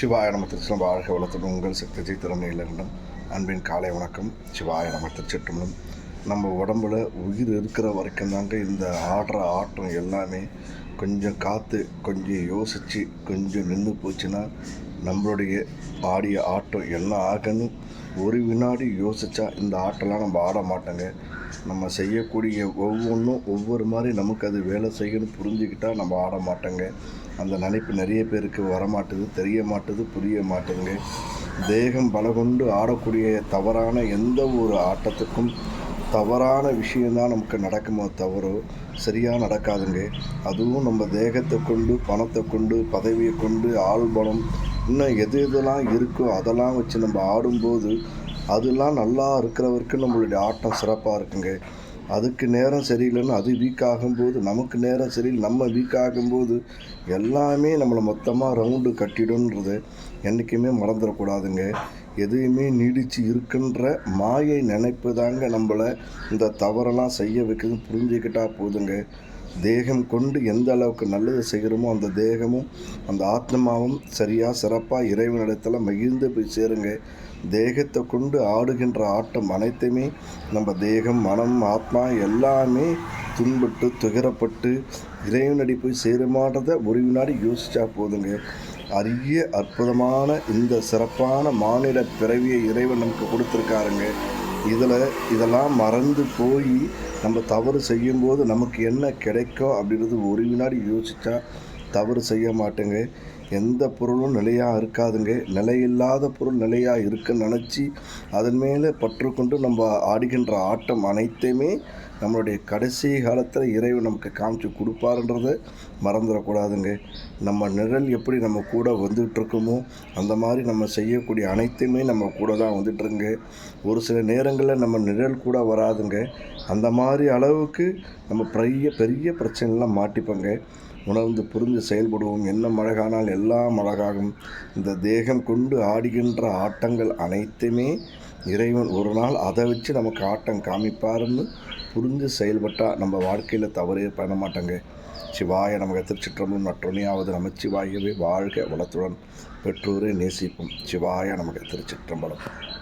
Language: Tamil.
சிவாய நம திருச்சிலம் வாழ்க வளத்துடன். உங்கள் சக்தி திறமையிலிருந்தும் அன்பின் காலை வணக்கம். சிவாய நம திருச்சிற்றம்பலம். நம்ம உடம்புல உயிர் இருக்கிற வரைக்கும் தாங்க இந்த ஆடுற ஆட்டம் எல்லாமே கொஞ்சம் காற்று கொஞ்சம் யோசித்து கொஞ்சம் நின்று போச்சுன்னா நம்மளுடைய ஆடிய ஆட்டம் எல்லாம் ஆகணும். ஒரு வினாடி யோசித்தா இந்த ஆட்டம்லாம் நம்ம ஆட மாட்டோங்க. நம்ம செய்யக்கூடிய ஒவ்வொன்றும் ஒவ்வொரு மாதிரி நமக்கு அது வேலை செய்யணும் புரிஞ்சுக்கிட்டால் நம்ம ஆட மாட்டோங்க. அந்த நினைப்பு நிறைய பேருக்கு வரமாட்டுது தெரிய மாட்டுது புரிய மாட்டுதுங்க தேகம் பலகொண்டு ஆடக்கூடிய தவறான எந்த ஒரு ஆட்டத்துக்கும் தவறான விஷயந்தான் நமக்கு நடக்குமோ தவறோ சரியாக நடக்காதுங்க. அதுவும் நம்ம தேகத்தை கொண்டு பணத்தை கொண்டு பதவியை கொண்டு ஆள் பலம் இன்னும் எது எதெல்லாம் இருக்கோ அதெல்லாம் வச்சு நம்ம ஆடும்போது அதெல்லாம் நல்லா இருக்கிறவருக்கு நம்மளுடைய ஆட்டம் சிறப்பாக இருக்குங்க. அதுக்கு நேரம் சரியில்லைன்னு அது வீக் ஆகும்போது நமக்கு நேரம் சரியில்லை நம்ம வீக் ஆகும்போது எல்லாமே நம்மளை மொத்தமாக ரவுண்டு கட்டிடும்ன்றது என்றைக்குமே மறந்துடக்கூடாதுங்க. எதையுமே நீடித்து இருக்குன்ற மாயை நினைப்பு தாங்க நம்மளை இந்த தவறெல்லாம் செய்ய வைக்கிறது புரிஞ்சுக்கிட்டா போதுங்க. தேகம் கொண்டு எந்த அளவுக்கு நல்லது செய்கிறோமோ அந்த தேகமும் அந்த ஆத்மாவும் சரியாக சிறப்பாக இறைவனிடத்தில் மகிழ்ந்து போய் சேருங்க. தேகத்தை கொண்டு ஆடுகின்ற ஆட்டம் அனைத்துமே நம்ம தேகம் மனம் ஆத்மா எல்லாமே துன்பட்டு துயரப்பட்டு இறைவனடி போய் சேருமானதை ஒரு வினாடி யோசிச்சா போதுங்க. அரிய அற்புதமான இந்த சிறப்பான மாநில பிறவியை இறைவன் நமக்கு கொடுத்துருக்காருங்க. இதில் இதெல்லாம் மறந்து போய் நம்ம தவறு செய்யும்போது நமக்கு என்ன கிடைக்கும் அப்படின்றது ஒரு வினாடி யோசித்தா தவறு செய்ய மாட்டேங்க. எந்த பொருளும் நிலையாக இருக்காதுங்க. நிலையில்லாத பொருள் நிலையாக இருக்குன்னு நினச்சி அதன் மேலே பற்று கொண்டு நம்ம ஆடுகின்ற ஆட்டம் அனைத்தையுமே நம்மளுடைய கடைசி காலத்தில் இறைவன் நமக்கு காமிச்சு கொடுப்பாருன்றத மறந்துடக்கூடாதுங்க. நம்ம நிழல் எப்படி நம்ம கூட வந்துகிட்ருக்கோமோ அந்த மாதிரி நம்ம செய்யக்கூடிய அனைத்துமே நம்ம கூட தான் வந்துட்டுருங்க. ஒரு சில நேரங்களில் நம்ம நிழல் கூட வராதுங்க. அந்த மாதிரி அளவுக்கு நம்ம பெரிய பெரிய பிரச்சனைலாம் மாட்டிப்போங்க. உணர்ந்து புரிந்து செயல்படுவோம். என்ன மழகானால் எல்லாம் அழகாகும். இந்த தேகம் கொண்டு ஆடுகின்ற ஆட்டங்கள் அனைத்துமே இறைவன் ஒரு நாள் அதை வச்சு நமக்கு ஆட்டம் காமிப்பாருன்னு புரிஞ்சு செயல்பட்டால் நம்ம வாழ்க்கையில் தவறே பண்ண மாட்டோங்க. சிவாய நமக்கு திருச்சிற்றம்பலம் மற்றொன்னையாவது நமச்சிவாயவே வாழ்க வளத்துடன். பெற்றோரை நேசிப்போம். சிவாய நமக்கு திருச்சிற்றம்பலம்.